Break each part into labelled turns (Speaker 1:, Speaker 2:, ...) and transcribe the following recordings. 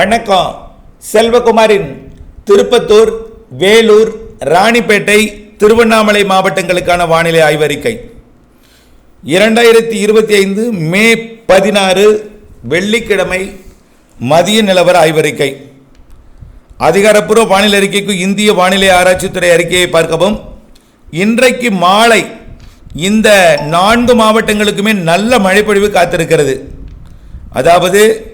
Speaker 1: வணக்கம். செல்வகுமாரின் திருப்பத்தூர் வேலூர் ராணிப்பேட்டை திருவண்ணாமலை மாவட்டங்களுக்கான வானிலை ஆய்வறிக்கை. இரண்டாயிரத்தி இருபத்தி ஐந்து மே பதினாறு வெள்ளிக்கிழமை மதிய நிலவர ஆய்வறிக்கை. அதிகாரப்பூர்வ வானிலை அறிக்கைக்கு இந்திய வானிலை ஆராய்ச்சித்துறை அறிக்கையை பார்க்கவும். இன்றைக்கு மாலை இந்த நான்கு மாவட்டங்களுக்குமே நல்ல மழைப்பொழிவு காத்திருக்கிறது. அதாவது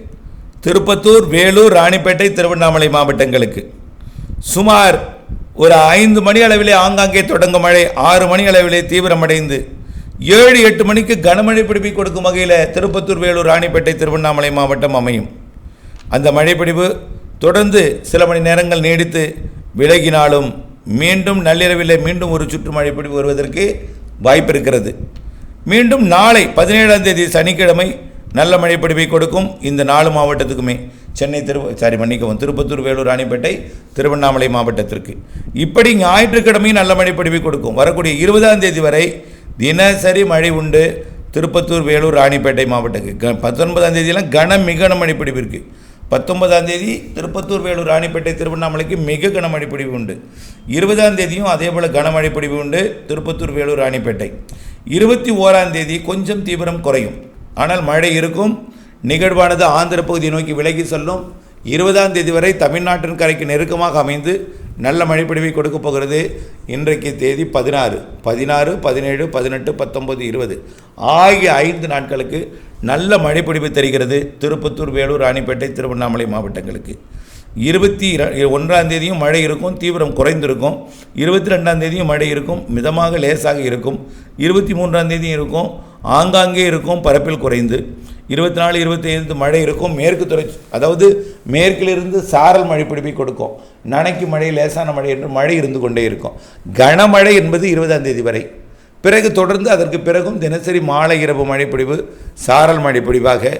Speaker 1: திருப்பத்தூர் வேலூர் ராணிப்பேட்டை திருவண்ணாமலை மாவட்டங்களுக்கு. சுமார் ஒரு ஐந்து மணி அளவிலே ஆங்காங்கே தொடங்கும் மழை ஆறு மணி அளவிலே தீவிரமடைந்து ஏழு எட்டு மணிக்கு கனமழை பிடிப்பை கொடுக்கும் வகையில் திருப்பத்தூர் வேலூர் ராணிப்பேட்டை திருவண்ணாமலை மாவட்டம் அமையும். அந்த மழைப்பிடிவு தொடர்ந்து சில மணி நேரங்கள் நீடித்து விலகினாலும் மீண்டும் நள்ளிரவில் மீண்டும் ஒரு சுற்று மழைப்பிடிவு வருவதற்கு வாய்ப்பு இருக்கிறது மீண்டும் நாளை பதினேழாம் தேதி சனிக்கிழமை நல்ல மழைப்பிடிவை கொடுக்கும் இந்த நாலு மாவட்டத்துக்குமே. சென்னை திரு சாரி மன்னிக்கவும் திருப்பத்தூர் வேலூர் ராணிப்பேட்டை திருவண்ணாமலை மாவட்டத்திற்கு. இப்படி ஞாயிற்றுக்கிழமையும் நல்ல மழைப்பிடிவை கொடுக்கும். வரக்கூடிய இருபதாம் தேதி வரை தினசரி மழை உண்டு. திருப்பத்தூர் வேலூர் ராணிப்பேட்டை மாவட்டத்துக்கு. க பத்தொன்பதாம் தேதியெல்லாம் கன மிக பிடிவு இருக்குது பத்தொன்பதாம் தேதி திருப்பத்தூர் வேலூர் ராணிப்பேட்டை திருவண்ணாமலைக்கு மிக கனமழை பிடிவு உண்டு. இருபதாம் தேதியும் அதே போல் கனமழை பிடிவு உண்டு. திருப்பத்தூர் வேலூர் ராணிப்பேட்டை. இருபத்தி ஓராம் தேதி கொஞ்சம் தீவிரம் குறையும். ஆனால் மழை இருக்கும். நிகழ்வானது ஆந்திர பகுதியை நோக்கி விலகி செல்லும். இருபதாம் தேதி வரை தமிழ்நாட்டின் கரைக்கு நெருக்கமாக அமைந்து நல்ல மழைப்பிடிவை கொடுக்க போகிறது. இன்றைக்கு தேதி பதினாறு. பதினாறு பதினேழு பதினெட்டு பத்தொம்பது இருபது. ஆகிய ஐந்து நாட்களுக்கு நல்ல மழைப்பிடிவு தருகிறது. திருப்பத்தூர் வேலூர் ராணிப்பேட்டை திருவண்ணாமலை மாவட்டங்களுக்கு. இருபத்தி ஒன்றாம் தேதியும் மழை இருக்கும். தீவிரம் குறைந்திருக்கும். இருபத்தி ரெண்டாம் தேதியும் மழை இருக்கும். மிதமாக லேசாக இருக்கும். இருபத்தி மூன்றாம் தேதியும் இருக்கும். ஆங்காங்கே இருக்கும் பரப்பில் குறைந்து. இருபத்தி நாலு இருபத்தி ஐந்து மழை இருக்கும் மேற்கு தொடர்ச்சி அதாவது மேற்கிலிருந்து சாரல் மழை பிடிப்பை கொடுக்கும். நனைக்கு மழை லேசான மழை என்று மழை இருந்து கொண்டே இருக்கும். கனமழை என்பது இருபதாம் தேதி வரை. பிறகு தொடர்ந்து அதற்கு பிறகும் தினசரி மாலை இரவு மழைப்பிடிவு சாரல் மழைப்பிடிவாக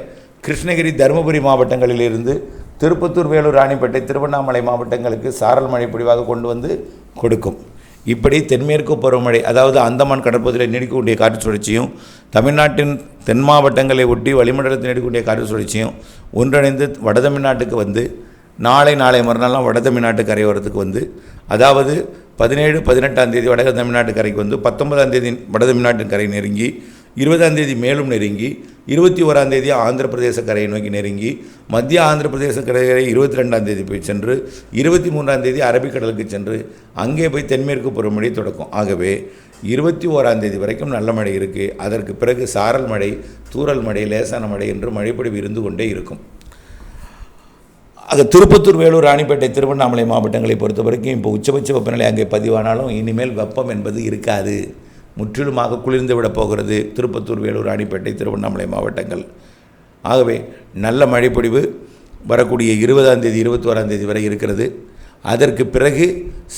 Speaker 1: கிருஷ்ணகிரி தருமபுரி மாவட்டங்களிலிருந்து திருப்பத்தூர் வேலூர் ராணிப்பேட்டை திருவண்ணாமலை மாவட்டங்களுக்கு சாரல் மழைப்பிடிவாக கொண்டு வந்து கொடுக்கும். இப்படி தென்மேற்கு பருவமழை அதாவது அந்தமான் கடற்பகுதியில் நீடிக்கக்கூடிய காற்று சுழற்சியும் தமிழ்நாட்டின் தென் மாவட்டங்களை ஒட்டி வளிமண்டலத்தில் நீடிக்கக்கூடிய காற்று சுழற்சியும் ஒன்றிணைந்து வட தமிழ்நாட்டுக்கு வந்து நாளை நாளை மறுநாள்லாம் வட தமிழ்நாட்டு கரையோரத்துக்கு வந்து அதாவது பதினேழு பதினெட்டாம் தேதி வட தமிழ்நாட்டு கரைக்கு வந்து பத்தொன்பதாம் தேதி வட தமிழ்நாட்டின் கரை நெருங்கி இருபதாம் தேதி மேலும் நெருங்கி இருபத்தி ஓராம் தேதி ஆந்திர பிரதேச கரையை நோக்கி நெருங்கி மத்திய ஆந்திர பிரதேச கரையை இருபத்தி ரெண்டாம் தேதி போய் சென்று இருபத்தி மூன்றாம் தேதி அரபிக்கடலுக்கு சென்று அங்கே போய் தென்மேற்கு பருவமழை தொடக்கும். ஆகவே இருபத்தி ஓராம் தேதி வரைக்கும் நல்ல மழை இருக்குது அதற்கு பிறகு சாரல் மழை தூரல் மழை லேசான மழை என்று மழைப்பொழிவு இருந்து கொண்டே இருக்கும். அது திருப்பத்தூர் வேலூர் ராணிப்பேட்டை திருவண்ணாமலை மாவட்டங்களை பொறுத்த வரைக்கும் இப்போ உச்சபட்ச வெப்பநிலை அங்கே பதிவானாலும் இனிமேல் வெப்பம் என்பது இருக்காது. முற்றிலுமாக குளிர்ந்து விடப் போகிறது. திருப்பத்தூர் வேலூர் ராணிப்பேட்டை திருவண்ணாமலை மாவட்டங்கள். ஆகவே நல்ல மழைப்பொழிவு வரக்கூடிய இருபதாம் தேதி இருபத்தோராம் தேதி வரை இருக்கிறது. அதற்கு பிறகு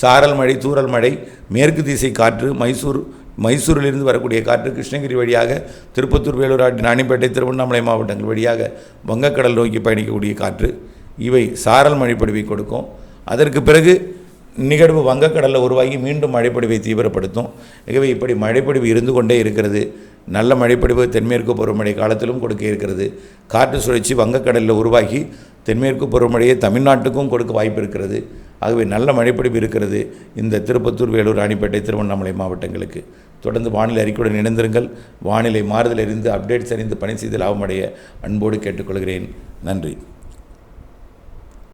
Speaker 1: சாரல் மழை தூறல் மழை மேற்கு திசை காற்று மைசூர் மைசூரிலிருந்து வரக்கூடிய காற்று கிருஷ்ணகிரி வழியாக திருப்பத்தூர் வேலூர் ராணிப்பேட்டை திருவண்ணாமலை மாவட்டங்கள் வழியாக வங்கக்கடல் நோக்கி பயணிக்கக்கூடிய காற்று. இவை சாரல் மழைப்பொழிவை கொடுக்கும். அதற்கு பிறகு நிகழ்வு வங்கக்கடலில் உருவாகி மீண்டும் மழைப்பொழிவை தீவிரப்படுத்தும். ஆகவே இப்படி மழைப்பொழிவு இருந்து கொண்டே இருக்கிறது. நல்ல மழைப்பொழிவு தென்மேற்கு பருவமழை காலத்திலும் கொடுக்க இருக்கிறது. காற்று சுழற்சி வங்கக்கடலில் உருவாகி தென்மேற்கு பருவமழையை தமிழ்நாட்டுக்கும் கொடுக்க வாய்ப்பு இருக்கிறது. ஆகவே நல்ல மழைப்பொழிவு இருக்கிறது. இந்த திருப்பத்தூர் வேலூர் ராணிப்பேட்டை திருவண்ணாமலை மாவட்டங்களுக்கு. தொடர்ந்து வானிலை அறிக்கையுடன் இணைந்திருங்கள். வானிலை மாறுதல் அறிந்து அப்டேட்ஸ் அறிந்து பணி செய்து லாபமடைய அன்போடு கேட்டுக்கொள்கிறேன். நன்றி.